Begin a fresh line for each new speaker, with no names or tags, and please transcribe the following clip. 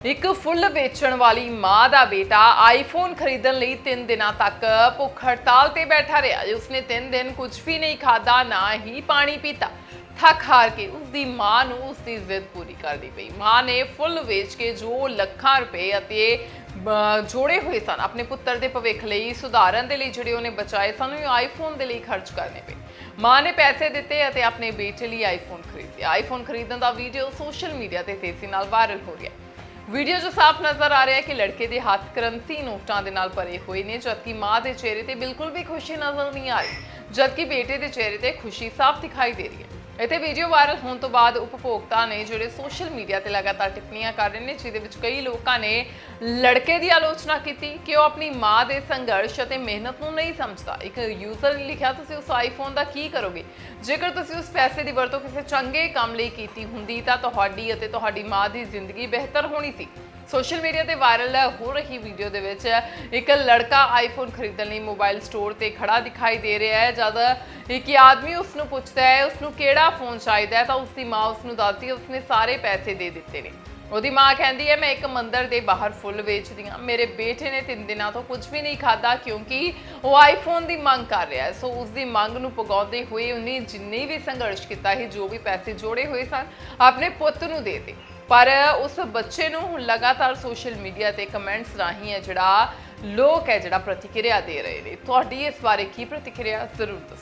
ਇੱਕ ਫੁੱਲ ਵੇਚਣ ਵਾਲੀ ਮਾਂ ਦਾ ਬੇਟਾ ਆਈਫੋਨ ਖਰੀਦਣ ਲਈ 3 ਦਿਨਾਂ ਤੱਕ ਭੁੱਖ ਹੜਤਾਲ ਤੇ ਬੈਠਾ ਰਿਹਾ। ਉਸਨੇ 3 ਦਿਨ ਕੁਝ ਵੀ ਨਹੀਂ ਖਾਦਾ ਨਾ ਹੀ ਪਾਣੀ ਪੀਤਾ। ਥੱਕ ਹਾਰ ਕੇ ਉਸਦੀ ਮਾਂ ਨੂੰ ਉਸਦੀ ਜ਼ਿੱਦ ਪੂਰੀ ਕਰਦੀ ਪਈ। ਮਾਂ ਨੇ ਫੁੱਲ ਵੇਚ ਕੇ ਜੋ ਲੱਖਾਂ ਰੁਪਏ ਅਤੇ ਜੋੜੇ ਹੋਏ ਸਨ, ਆਪਣੇ ਪੁੱਤਰ ਦੇ ਭਵਿੱਖ ਲਈ ਸੁਧਾਰਨ ਦੇ ਲਈ ਜਿਹੜੇ ਉਹਨੇ ਬਚਾਏ ਸਨ, ਉਹ ਆਈਫੋਨ ਦੇ ਲਈ ਖਰਚ ਕਰਨੇ ਪਏ। ਮਾਂ ਨੇ ਪੈਸੇ ਦਿੱਤੇ ਅਤੇ ਆਪਣੇ ਬੇਟੇ ਲਈ ਆਈਫੋਨ ਖਰੀਦਿਆ ਆਈਫੋਨ ਖਰੀਦਣ ਦਾ ਵੀਡੀਓ ਸੋਸ਼ਲ ਮੀਡੀਆ ਤੇ ਤੇਜ਼ੀ ਨਾਲ ਵਾਇਰਲ ਹੋ ਰਿਹਾ ਵੀਡੀਓ 'ਚ ਸਾਫ਼ ਨਜ਼ਰ ਆ ਰਿਹਾ ਹੈ ਕਿ ਲੜਕੇ ਦੇ ਹੱਥ ਕਰੰਸੀ ਨੋਟਾਂ ਦੇ ਨਾਲ ਭਰੇ ਹੋਏ ਨੇ, ਜਦਕਿ ਮਾਂ ਦੇ ਚਿਹਰੇ ਤੇ ਬਿਲਕੁਲ ਵੀ ਖੁਸ਼ੀ ਨਜ਼ਰ ਨਹੀਂ ਆ ਰਹੀ, ਜਦਕਿ ਬੇਟੇ ਦੇ ਚਿਹਰੇ ਤੇ ਖੁਸ਼ੀ ਸਾਫ਼ ਦਿਖਾਈ ਦੇ ਰਹੀ ਹੈ। ਇੱਥੇ ਵੀਡੀਓ ਵਾਇਰਲ ਹੋਣ ਤੋਂ ਬਾਅਦ ਉਪਭੋਗਤਾ ਨੇ ਜਿਹੜੇ ਸੋਸ਼ਲ ਮੀਡੀਆ ਤੇ ਲਗਾਤਾਰ ਟਿੱਪਣੀਆਂ ਕਰ ਰਹੇ ਨੇ, ਜਿਹਦੇ ਵਿੱਚ ਕਈ ਲੋਕਾਂ ਨੇ ਲੜਕੇ ਦੀ ਆਲੋਚਨਾ ਕੀਤੀ ਕਿ ਉਹ ਆਪਣੀ ਮਾਂ ਦੇ ਸੰਘਰਸ਼ ਅਤੇ ਮਿਹਨਤ ਨੂੰ ਨਹੀਂ ਸਮਝਦਾ। ਇੱਕ ਯੂਜ਼ਰ ਨੇ ਲਿਖਿਆ, ਤੁਸੀਂ ਉਸ ਆਈਫੋਨ ਦਾ ਕੀ ਕਰੋਗੇ? ਜੇਕਰ ਤੁਸੀਂ ਉਸ ਪੈਸੇ ਦੀ ਵਰਤੋਂ ਕਿਸੇ ਚੰਗੇ ਕੰਮ ਲਈ ਕੀਤੀ ਹੁੰਦੀ ਤਾਂ ਤੁਹਾਡੀ ਅਤੇ ਤੁਹਾਡੀ ਮਾਂ ਦੀ ਜ਼ਿੰਦਗੀ ਬਿਹਤਰ ਹੋਣੀ ਸੀ। ਸੋਸ਼ਲ ਮੀਡੀਆ ਤੇ ਵਾਇਰਲ ਹੋ ਰਹੀ ਵੀਡੀਓ ਦੇ ਵਿੱਚ ਇੱਕ ਲੜਕਾ ਆਈਫੋਨ ਖਰੀਦਣ ਲਈ ਮੋਬਾਈਲ ਸਟੋਰ ਤੇ ਖੜਾ ਦਿਖਾਈ ਦੇ ਰਿਹਾ ਹੈ। ਜਦ ਇੱਕ ਆਦਮੀ ਉਸ ਨੂੰ ਪੁੱਛਦਾ ਹੈ ਉਸ ਨੂੰ ਕਿਹੜਾ ਫੋਨ ਚਾਹੀਦਾ ਹੈ? ਤਾਂ ਉਸ ਦੀ ਮਾਂ ਉਸ ਨੂੰ ਦੱਸਦੀ ਹੈ, ਉਸਨੇ ਸਾਰੇ ਪੈਸੇ ਦੇ ਦਿੱਤੇ ਨੇ। ਉਹਦੀ ਮਾਂ ਕਹਿੰਦੀ ਹੈ, ਮੈਂ ਇੱਕ ਮੰਦਰ ਦੇ ਬਾਹਰ ਫੁੱਲ ਵੇਚਦੀ ਹਾਂ। ਮੇਰੇ ਬੇਟੇ ਨੇ ਤਿੰਨ ਦਿਨਾਂ ਤੋਂ ਕੁਝ ਵੀ ਨਹੀਂ ਖਾਦਾ ਕਿਉਂਕਿ ਉਹ ਆਈਫੋਨ ਦੀ ਮੰਗ ਕਰ ਰਿਹਾ ਹੈ। ਸੋ ਉਸ ਦੀ ਮੰਗ ਨੂੰ ਪਗਾਉਂਦੇ ਹੋਏ ਉਹਨੇ ਜਿੰਨੇ ਵੀ ਸੰਘਰਸ਼ ਕੀਤਾ ਸੀ, ਜੋ ਵੀ ਪੈਸੇ ਜੋੜੇ ਹੋਏ ਸਨ, ਆਪਣੇ ਪੁੱਤ ਨੂੰ ਦੇ ਦਿੱਤੇ। ਪਰ ਉਸ ਬੱਚੇ ਨੂੰ ਹੁਣ ਲਗਾਤਾਰ ਸੋਸ਼ਲ ਮੀਡੀਆ ਤੇ ਕਮੈਂਟਸ ਰਾਹੀਂ ਹੈ ਜਿਹੜਾ ਲੋਕ ਹੈ ਜਿਹੜਾ ਪ੍ਰਤੀਕਿਰਿਆ ਦੇ ਰਹੇ ਨੇ। ਤੁਹਾਡੀ ਇਸ ਬਾਰੇ ਕੀ ਪ੍ਰਤੀਕਿਰਿਆ ਜ਼ਰੂਰ ਦੱਸੋ।